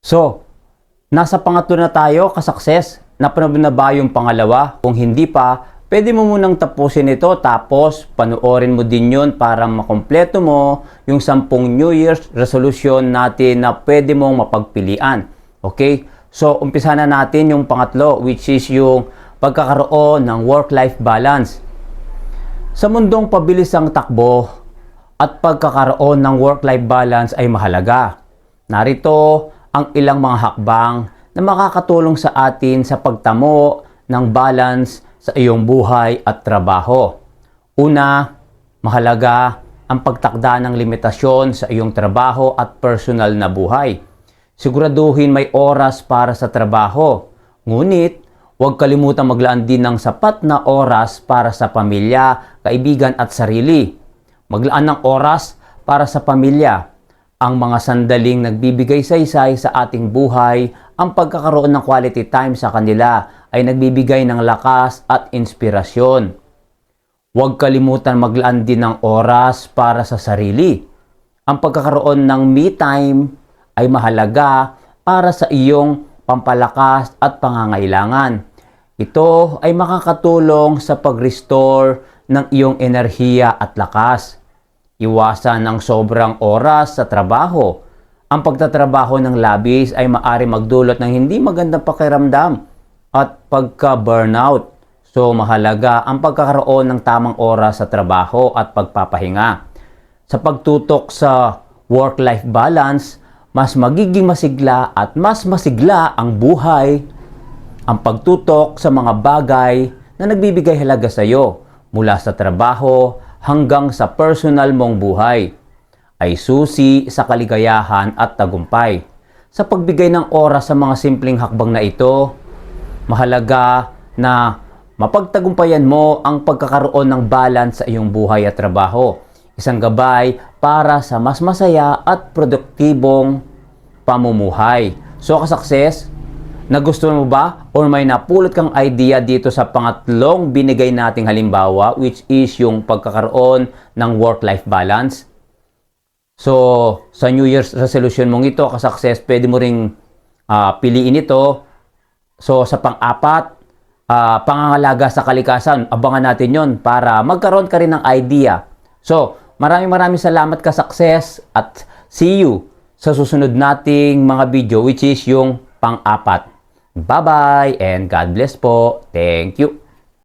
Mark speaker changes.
Speaker 1: So, nasa pangatlo na tayo, kasukses. Napanood na ba yung pangalawa? Kung hindi pa, pwede mo munang tapusin ito tapos panoorin mo din yun para makompleto mo yung sampung New Year's resolution natin na pwede mong mapagpilian. Okay? So, umpisa na natin yung pangatlo which is yung pagkakaroon ng work-life balance. Sa mundong pabilis ang takbo at pagkakaroon ng work-life balance ay mahalaga. Narito ang ilang mga hakbang na makakatulong sa atin sa pagtamo ng balance sa iyong buhay at trabaho. Una, mahalaga ang pagtakda ng limitasyon sa iyong trabaho at personal na buhay. Siguraduhin may oras para sa trabaho. Ngunit, huwag kalimutan maglaan din ng sapat na oras para sa pamilya, kaibigan at sarili. Maglaan ng oras para sa pamilya. Ang mga sandaling nagbibigay saysay sa ating buhay, ang pagkakaroon ng quality time sa kanila ay nagbibigay ng lakas at inspirasyon. Huwag kalimutan maglaan din ng oras para sa sarili. Ang pagkakaroon ng me time ay mahalaga para sa iyong pampalakas at pangangailangan. Ito ay makakatulong sa pag-restore ng iyong enerhiya at lakas. Iwasan ang sobrang oras sa trabaho. Ang pagtatrabaho ng labis ay maari magdulot ng hindi magandang pakiramdam at pagka-burnout. So mahalaga ang pagkakaroon ng tamang oras sa trabaho at pagpapahinga. Sa pagtutok sa work-life balance, mas magiging masigla at mas masigla ang buhay. Ang pagtutok sa mga bagay na nagbibigay halaga sa iyo mula sa trabaho hanggang sa personal mong buhay ay susi sa kaligayahan at tagumpay. Sa pagbigay ng oras sa mga simpleng hakbang na ito, mahalaga na mapagtagumpayan mo ang pagkakaroon ng balance sa iyong buhay at trabaho. Isang gabay para sa mas masaya at produktibong pamumuhay. So, kasukses, nagustuhan mo ba or may napulot kang idea dito sa pangatlong binigay nating halimbawa which is yung pagkakaroon ng work-life balance? So, sa New Year's resolution mong ito, kasukses, pwede mo ring ah, piliin ito. So, sa pang-apat, ah, pangangalaga sa kalikasan, abangan natin yon para magkaroon ka rin ng idea. So, maraming maraming salamat ka success at see you sa susunod nating mga video which is yung pang-apat. Bye-bye and God bless po. Thank you.